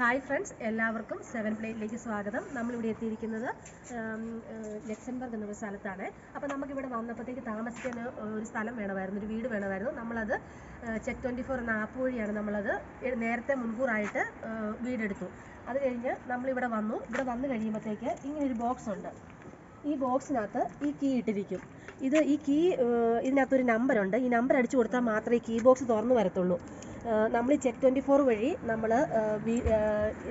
Hi friends എല്ലാവർക്കും seven പ്ലേറ്റിലേക്ക് സ്വാഗതം. നമ്മളിവിടെ എത്തിയിരിക്കുന്നത് ലക്സംബർഗ് എന്നൊരു സ്ഥലത്താണ്. അപ്പോൾ നമുക്കിവിടെ വന്നപ്പോഴത്തേക്ക് താമസിക്കാൻ ഒരു സ്ഥലം വേണമായിരുന്നു. ഒരു വീട് വേണമായിരുന്നു. നമ്മളത് ചെക്ക് ട്വന്റി ഫോർ എന്ന ആപ്പ് വഴിയാണ് നമ്മളത് നേരത്തെ മുൻകൂറായിട്ട് വീടെടുത്തു. അത് കഴിഞ്ഞ് നമ്മളിവിടെ വന്നു. ഇവിടെ വന്നു കഴിയുമ്പോഴത്തേക്ക് ഇങ്ങനൊരു ബോക്സ് ഉണ്ട്. ഈ ബോക്സിനകത്ത് ഈ കീ ഇട്ടിരിക്കും. ഇത് ഈ കീ ഇതിനകത്തൊരു നമ്പറുണ്ട് ഈ നമ്പർ അടിച്ചു കൊടുത്താൽ മാത്രമേ കീ ബോക്സ് തുറന്നു വരത്തുള്ളൂ. നമ്മൾ ചെക്ക് ട്വന്റി ഫോർ വഴി നമ്മൾ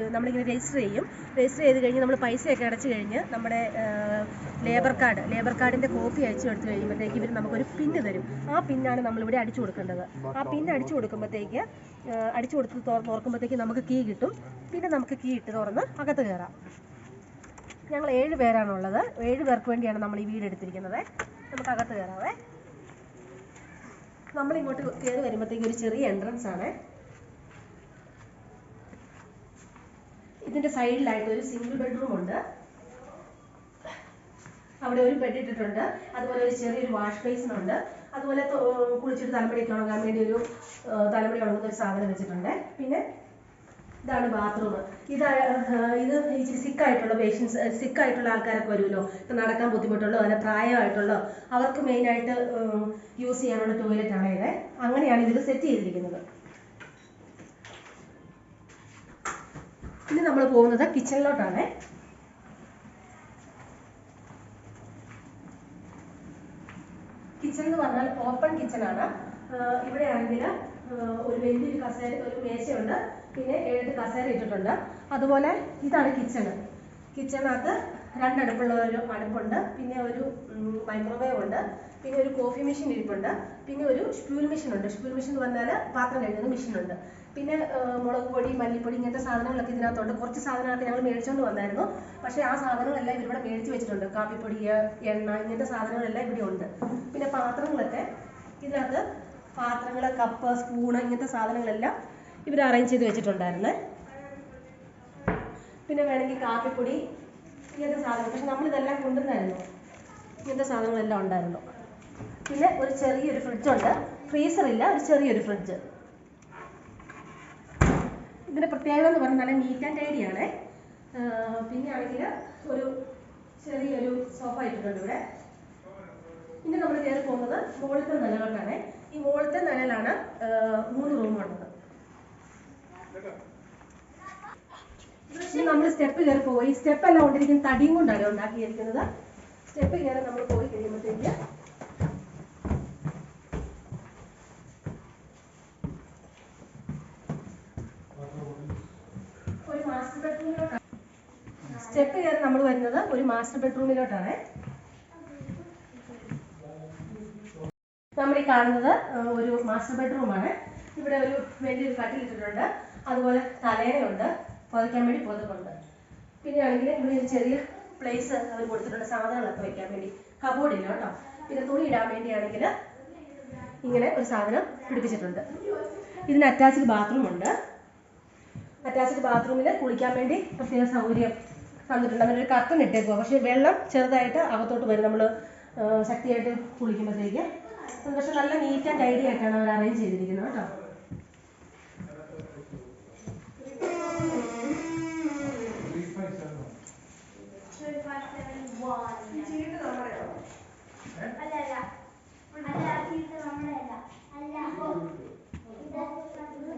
നമ്മളിങ്ങനെ രജിസ്റ്റർ ചെയ്യും. രജിസ്റ്റർ ചെയ്ത് കഴിഞ്ഞ് നമ്മൾ പൈസയൊക്കെ അടച്ചു കഴിഞ്ഞ് നമ്മുടെ ലേബർ കാർഡ് ലേബർ കാർഡിന്റെ കോപ്പി അയച്ചു കൊടുത്തു കഴിയുമ്പോഴത്തേക്ക് ഇവർ നമുക്കൊരു പിന്ന് തരും. ആ പിന്നാണ് നമ്മളിവിടെ അടിച്ചു കൊടുക്കേണ്ടത്. ആ പിന്ന് അടിച്ചു കൊടുക്കുമ്പോഴത്തേക്ക് അടിച്ചു കൊടുത്ത് തുറ- തുറക്കുമ്പോഴത്തേക്ക് നമുക്ക് കീ കിട്ടും. പിന്നെ നമുക്ക് കീ ഇട്ട് തുറന്ന് അകത്ത് കയറാം. ഞങ്ങൾ ഏഴ് പേരാണുള്ളത്. ഏഴ് പേർക്ക് വേണ്ടിയാണ് നമ്മൾ ഈ വീട് എടുത്തിരിക്കുന്നത്. നമുക്ക് അകത്ത് കയറാവേ. നമ്മൾ ഇങ്ങോട്ട് കയറി വരുമ്പോഴത്തേക്ക് ഒരു ചെറിയ എൻട്രൻസ് ആണ്. ഇതിന്റെ സൈഡിലായിട്ട് ഒരു സിംഗിൾ ബെഡ്റൂം ഉണ്ട്. അവിടെ ഒരു ബെഡ് ഇട്ടിട്ടുണ്ട്. അതുപോലെ ഒരു ചെറിയൊരു വാഷ് ബേസിൻ ഉണ്ട്. അതുപോലെ കുളിച്ചിട്ട് തലമുടിയൊക്കെ ഉണങ്ങാൻ വേണ്ടി ഒരു തലമുടി ഉണങ്ങുന്ന ഒരു സാധനം വെച്ചിട്ടുണ്ട്. പിന്നെ ഇതാണ് ബാത്റൂം ഇത് ഇത് ഇച്ചിരി സിക്കായിട്ടുള്ള പേഷ്യൻസ് സിക്കായിട്ടുള്ള ആൾക്കാരൊക്കെ വരുമല്ലോ. നടക്കാൻ ബുദ്ധിമുട്ടുള്ളോ അല്ല പ്രായമായിട്ടുള്ളോ അവർക്ക് മെയിനായിട്ട് യൂസ് ചെയ്യാനുള്ള ടോയ്ലറ്റ് ആണ് ഇത്. അങ്ങനെയാണ് ഇതിൽ സെറ്റ് ചെയ്തിരിക്കുന്നത്. ഇനി നമ്മൾ പോകുന്നത് കിച്ചണിലോട്ടാണ് കിച്ചൺ എന്ന് പറഞ്ഞാൽ ഓപ്പൺ കിച്ചൺ ആണ്. ഇവിടെ ആണെങ്കിൽ ഒരു വലിയൊരു കസേര ഒരു മേശയുണ്ട്. പിന്നെ എഴുതി കസേര ഇട്ടിട്ടുണ്ട്. അതുപോലെ ഇതാണ് കിച്ചണ് കിച്ചണകത്ത് രണ്ടടുപ്പുള്ള ഒരു അടുപ്പുണ്ട്. പിന്നെ ഒരു മൈക്രോവേവ് ഉണ്ട്. പിന്നെ ഒരു കോഫി മെഷീൻ ഇരിപ്പുണ്ട്. പിന്നെ ഒരു സ്പ്യൂൽ മെഷീൻ ഉണ്ട്. സ്പ്യൂൽ മെഷീൻ എന്ന് പറഞ്ഞാൽ പാത്രം കഴുകുന്ന മെഷീൻ ഉണ്ട്. പിന്നെ മുളക് പൊടി മല്ലിപ്പൊടി ഇങ്ങനത്തെ സാധനങ്ങളൊക്കെ ഇതിനകത്തുണ്ട്. കുറച്ച് സാധനങ്ങളൊക്കെ ഞങ്ങൾ മേടിച്ചുകൊണ്ട് വന്നായിരുന്നു. പക്ഷേ ആ സാധനങ്ങളെല്ലാം ഇവരിവിടെ മേടിച്ച് വെച്ചിട്ടുണ്ട്. കാപ്പിപ്പൊടി എണ്ണ ഇങ്ങനത്തെ സാധനങ്ങളെല്ലാം ഇവിടെ ഉണ്ട്. പിന്നെ പാത്രങ്ങളൊക്കെ ഇതിനകത്ത് പാത്രങ്ങൾ കപ്പ് സ്പൂണ് ഇങ്ങനത്തെ സാധനങ്ങളെല്ലാം ഇവർ അറേഞ്ച് ചെയ്ത് വെച്ചിട്ടുണ്ടായിരുന്നേ. പിന്നെ വേണമെങ്കിൽ കാപ്പിപ്പൊടി ഇങ്ങനത്തെ സാധനം പക്ഷെ നമ്മളിതെല്ലാം കൊണ്ടുവന്നായിരുന്നു. ഇങ്ങനത്തെ സാധനങ്ങളെല്ലാം ഉണ്ടായിരുന്നു. പിന്നെ ഒരു ചെറിയൊരു ഫ്രിഡ്ജുണ്ട്. ഫ്രീസർ ഇല്ല ഒരു ചെറിയൊരു ഫ്രിഡ്ജ്. ഇതിന്റെ പ്രത്യേകത എന്ന് പറഞ്ഞാൽ നല്ല നീറ്റ് ആൻഡ് ടൈഡി ആണ്. പിന്നെ ആണെങ്കിൽ ഒരു ചെറിയൊരു സോഫ ഇട്ടിട്ടുണ്ട് ഇവിടെ. പിന്നെ നമ്മൾ കയറി പോകുന്നത് മുകളിലത്തെ നിലകൾക്കാണ് ഈ മുകളിലത്തെ നിലയിലാണ് മൂന്ന് റൂമുള്ളത് നമ്മൾ സ്റ്റെപ്പ് കയറി പോയി സ്റ്റെപ്പ് എല്ലാം കൊണ്ടിരിക്കുന്ന തടിയും കൊണ്ടാണ് ഉണ്ടാക്കിയിരിക്കുന്നത്. സ്റ്റെപ്പ് കയറി നമ്മൾ പോയി കഴിയുമ്പോഴത്തേക്ക് ഒരു മാസ്റ്റർ ബെഡ്റൂമിലോട്ടാണ് സ്റ്റെപ്പ് കയറി നമ്മൾ വരുന്നത് ഒരു മാസ്റ്റർ ബെഡ്റൂമിലോട്ടാണ് നമ്മൾ ഈ കാണുന്നത് ഒരു മാസ്റ്റർ ബെഡ്റൂമാണ് ഇവിടെ ഒരു വലിയൊരു കട്ടിലിട്ടിട്ടുണ്ട് അതുപോലെ തലേനയുണ്ട് പുതയ്ക്കാൻ വേണ്ടി പുതപ്പുണ്ട്. പിന്നെ ആണെങ്കിൽ ഇവിടെ ഒരു ചെറിയ പ്ലേസ് അവർ കൊടുത്തിട്ടുണ്ട് സാധനങ്ങളൊക്കെ വെക്കാൻ വേണ്ടി. കബോർഡില്ല കേട്ടോ. പിന്നെ തുണി ഇടാൻ വേണ്ടിയാണെങ്കിൽ ഇങ്ങനെ ഒരു സാധനം പിടിപ്പിച്ചിട്ടുണ്ട്. ഇതിന് അറ്റാച്ച്ഡ് ബാത്റൂം ഉണ്ട്. അറ്റാച്ച്ഡ് ബാത്റൂമിൽ കുളിക്കാൻ വേണ്ടി പ്രത്യേക സൗകര്യം തന്നിട്ടുണ്ട്. ഒരു കർട്ടൻ ഇട്ടേക്കുക പക്ഷേ വെള്ളം ചെറുതായിട്ട് അകത്തോട്ട് വരും. നമ്മൾ ശക്തിയായിട്ട് കുളിക്കുമ്പോഴത്തേക്ക് പക്ഷെ നല്ല നീറ്റ് ആൻഡ് ടൈഡി ആയിട്ടാണ് അവർ അറേഞ്ച് ചെയ്തിരിക്കുന്നത് കേട്ടോ.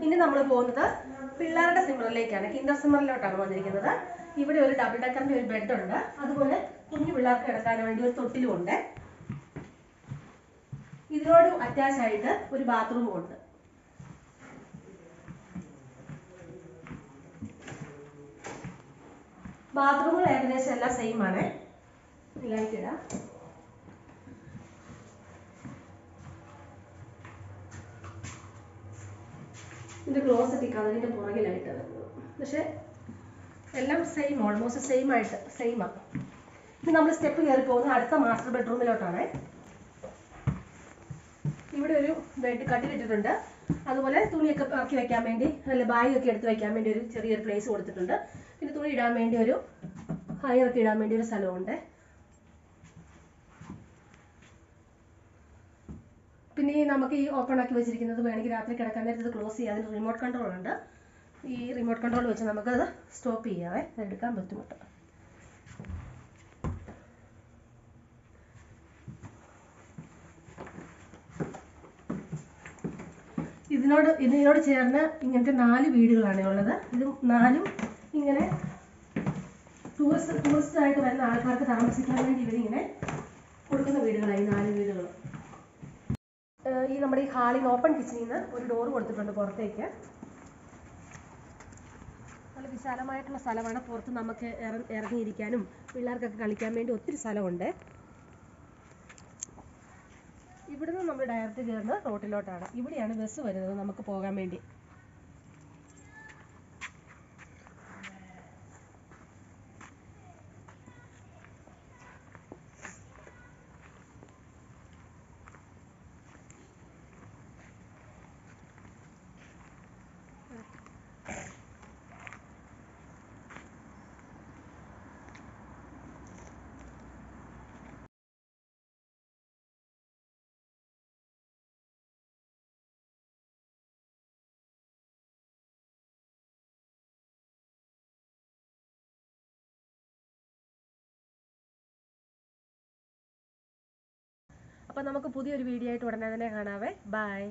ഇനി നമ്മൾ പോകുന്നത് പിള്ളേരുടെ സിമ്മറിലേക്കാണ് കിൻഡർ സിമ്മറിലോട്ടാണ് വന്നിരിക്കുന്നത് ഇവിടെ ഒരു ഡബിൾ ഡക്കറിന്റെ ഒരു ബെഡ് ഉണ്ട്. അതുപോലെ കുഞ്ഞു പിള്ളേർക്ക് കിടക്കാൻ വേണ്ടി ഒരു തൊട്ടിലും ഉണ്ട്. ഇതിനോട് അറ്റാച്ച് ആയിട്ട് ഒരു ബാത്റൂമും ഉണ്ട്. ബാത്റൂമുകൾ ഏകദേശം എല്ലാം സെയിം ആണ്. ലൈറ്റ് ഇടാം. ഇതിന്റെ ക്ലോസറ്റ് ഈ കഥകിന്റെ പുറകിലായിട്ട് വരുന്നത് പക്ഷെ എല്ലാം സെയിം ഓൾമോസ്റ്റ് സെയിം ആയിട്ട് സെയിം ആണ് ഇനി നമ്മൾ സ്റ്റെപ്പ് കയറി പോകുന്നത് അടുത്ത മാസ്റ്റർ ബെഡ്റൂമിലോട്ടാണ് ഇവിടെ ഒരു ബെഡ് കട്ടിലിട്ടിട്ടുണ്ട് അതുപോലെ തുണിയൊക്കെ ആക്കി വെക്കാൻ വേണ്ടി അല്ല ബാഗൊക്കെ എടുത്ത് വെക്കാൻ വേണ്ടി ഒരു ചെറിയൊരു പ്ലേസ് കൊടുത്തിട്ടുണ്ട്. പിന്നെ തുണി ഇടാൻ വേണ്ടി ഒരു ഹയറൊക്കെ ഇടാൻ വേണ്ടി ഒരു സ്ഥലമുണ്ട്. പിന്നെ നമുക്ക് ഈ ഓപ്പൺ ആക്കി വെച്ചിരിക്കുന്നത് വേണമെങ്കിൽ രാത്രി കിടക്കാൻ നേരത്ത് ക്ലോസ് ചെയ്യാം. അതിന് റിമോട്ട് കൺട്രോൾ ഉണ്ട്. ഈ റിമോട്ട് കൺട്രോൾ വെച്ച് നമുക്കത് സ്റ്റോപ്പ് ചെയ്യാവേ. എടുക്കാൻ ബുദ്ധിമുട്ട് ഇതിനോട് ഇതിനോട് ചേർന്ന് ഇങ്ങനത്തെ നാല് വീടുകളാണ് ഉള്ളത്. ഇത് നാലും ഇങ്ങനെ ടൂറിസ്റ്റ് ടൂറിസ്റ്റ് ആയിട്ട് വരുന്ന ആൾക്കാർക്ക് താമസിക്കാൻ വേണ്ടി ഇവരിങ്ങനെ കൊടുക്കുന്ന വീടുകളായി നാല് വീടുകൾ ഈ നമ്മുടെ ഈ ഹാളിൽ ഓപ്പൺ കിച്ചണിൽ നിന്ന് ഒരു ഡോർ കൊടുത്തിട്ടുണ്ട് പുറത്തേക്ക്. നല്ല വിശാലമായിട്ടുള്ള സ്ഥലമാണ്. പുറത്ത് നമുക്ക് ഇറങ്ങിയിരിക്കാനും പിള്ളേർക്കൊക്കെ കളിക്കാൻ വേണ്ടി ഒത്തിരി സ്ഥലമുണ്ട്. ഇവിടുന്ന് നമ്മൾ ഡയറക്റ്റ് കയറുന്നത് റോട്ടിലോട്ടാണ് ഇവിടെയാണ് ബസ് വരുന്നത് നമുക്ക് പോകാൻ വേണ്ടി. അപ്പോൾ നമുക്ക് പുതിയൊരു വീഡിയോ ആയിട്ട് ഉടനെ തന്നെ കാണാവേ. ബൈ